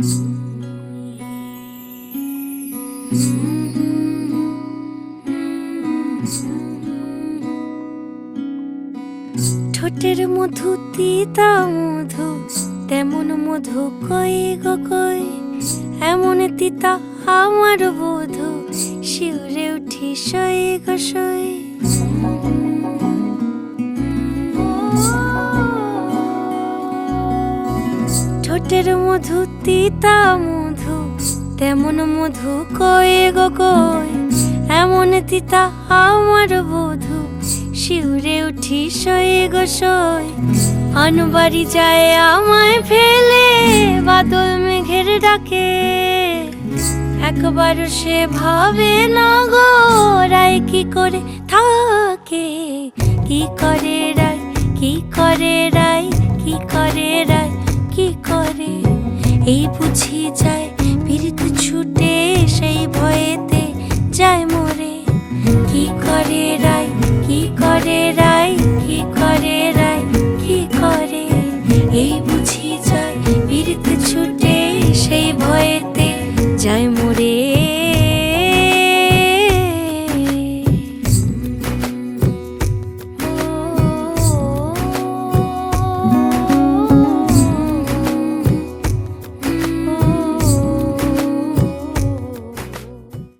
ঠোঁটের মধু তিতা মধু, তেমন মধু কই গো কই? এমন তিতা আমার বধু, শিউরে উঠি সই গো সই। ঠোঁটের মধু, তিতা মধু, তেমন মধু কয়ে গো কই এমন তিতা আমার বধু, শিউরে উঠি সয়ে গো সই আনবাড়ি যায় আমায় ফেলে, বাদল মেঘের ডাকে। একবার সে ভাবে না গো, রায় কি করে থাকে? কি করে রায়, কি করে রায়, কি করে রায়? 对不起，再。